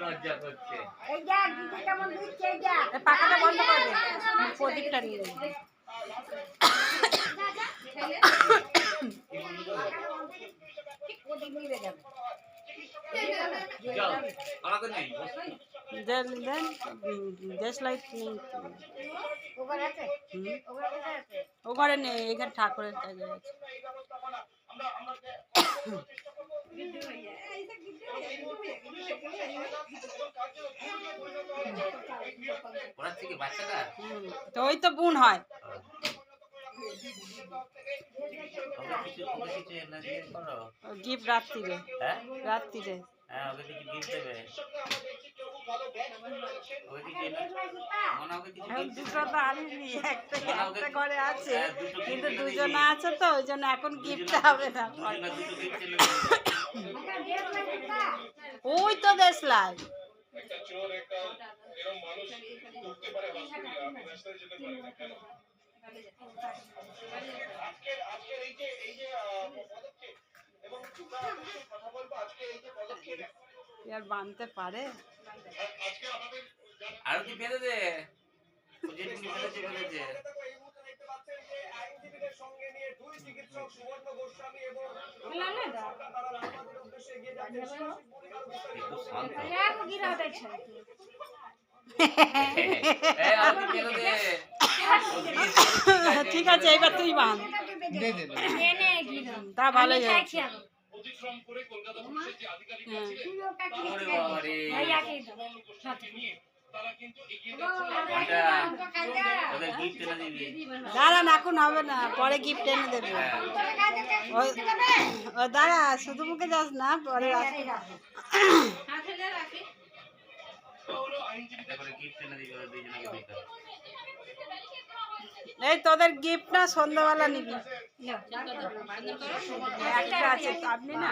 লজ্জা করছে। পাখাটা বন্ধ করে প্রদীপটা নিয়ে ও ঘরে নেই এখানে ঠাকুরের জায়গায় আছে। থেকে বাচ্চাটা? তো ওই তো বোন হয়। গিফট রাত্রিরে। হ্যাঁ? রাত্রিরে। হ্যাঁ ওকে কিছু গিফট দেবে। দুটো তো আনিনি একটা একটা ঘরে আছে। হ্যাঁ, কিন্তু দুজনে আছে তো ওই জন্য এখন গিফট হবে না। ওই তো দেশ লাইট একটা চোর একটা এরকম মানুষ ঢুকতে পারে? হসপিটালে আপনি রাস্তায় যেতে পারেন না কেন আজকের আজকের এই যে এই যে পদক্ষেপ এবং কথা বলব আজকে এই যে পদক্ষেপ আর বানতে পারে আজকে আমাদের আরও কি বেঁধে দে যেটুকু বেঁধেছে বেঁধেছে এই মুহূর্তে ঠিক আছে এবার তুই বান। নে নে গিরা তা আধিকারিকরা হ্যাঁ। দিবি। দাঁড়ান এখন হবে না। পরে গিফট এনে দেবে। হ্যাঁ। ও দাঁড়া শুধু মুখে যাস না পরে রাত- এই তোদের গিফট না সন্ধ্যাবেলা নিবি। একটা আছে আপনি না?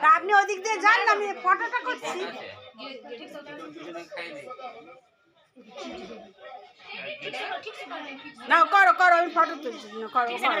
তা আপনি ওদিক দিয়ে যান না আমি ফটোটা করছি। না করো করো আমি ফটো তুলছি। করো করো।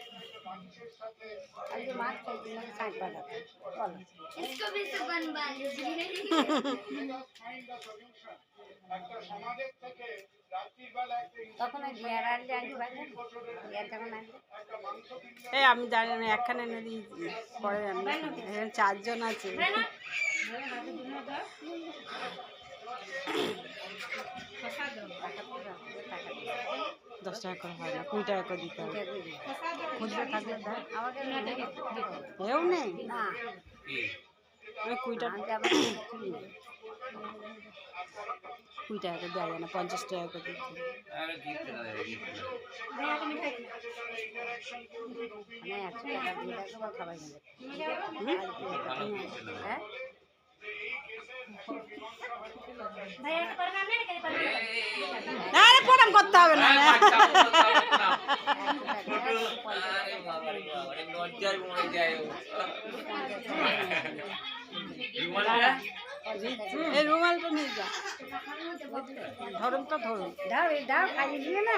इसको भी तो बनवा लीजिए একটা সমাজের থেকে রাত্রির বেলা একটা তখন ওই বিয়ার আনলে আনতে পারবে বিয়ার তখন আনলে একটা মাংস কিনলে এই আমি জানি না একখানে এনে দিয়েছি পরে আমি এখানে চারজন আছে দশ টাকা করে হয় না কুড়ি টাকা করে দিতে হবে। খুচরো থাকলে এও নেই? ওই কুড়ি টাকা কুড়ি টাকা না পঞ্চাশ টাকা করে দিতে হবে। লজ্জায় মরে যায় ও। রুমালটা? এই রুমালটা নিয়ে যা ধরুন তো ধরুন দাও দাও খাইয়ে দিলে না